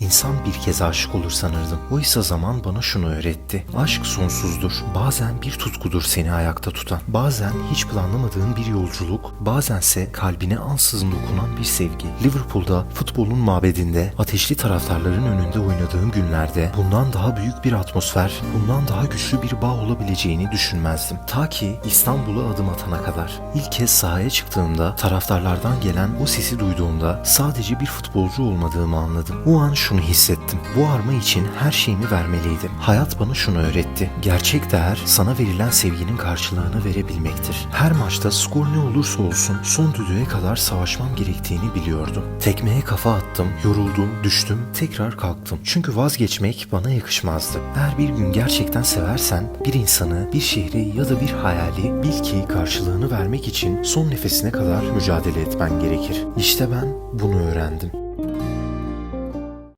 İnsan bir kez aşık olur sanırdım. Oysa zaman bana şunu öğretti. Aşk sonsuzdur. Bazen bir tutkudur seni ayakta tutan. Bazen hiç planlamadığın bir yolculuk. Bazense kalbine ansızın dokunan bir sevgi. Liverpool'da futbolun mabedinde ateşli taraftarların önünde oynadığım günlerde bundan daha büyük bir atmosfer, bundan daha güçlü bir bağ olabileceğini düşünmezdim. Ta ki İstanbul'a adım atana kadar. İlk kez sahaya çıktığımda taraftarlardan gelen o sesi duyduğumda sadece bir futbolcu olmadığımı anladım. O an şunu hissettim. Bu arma için her şeyimi vermeliydim. Hayat bana şunu öğretti. Gerçek değer sana verilen sevginin karşılığını verebilmektir. Her maçta skor ne olursa olsun son düdüğe kadar savaşmam gerektiğini biliyordum. Tekmeye kafa attım, yoruldum, düştüm, tekrar kalktım. Çünkü vazgeçmek bana yakışmazdı. Eğer bir gün gerçekten seversen bir insanı, bir şehri ya da bir hayali bil ki karşılığını vermek için son nefesine kadar mücadele etmen gerekir. İşte ben bunu öğrendim.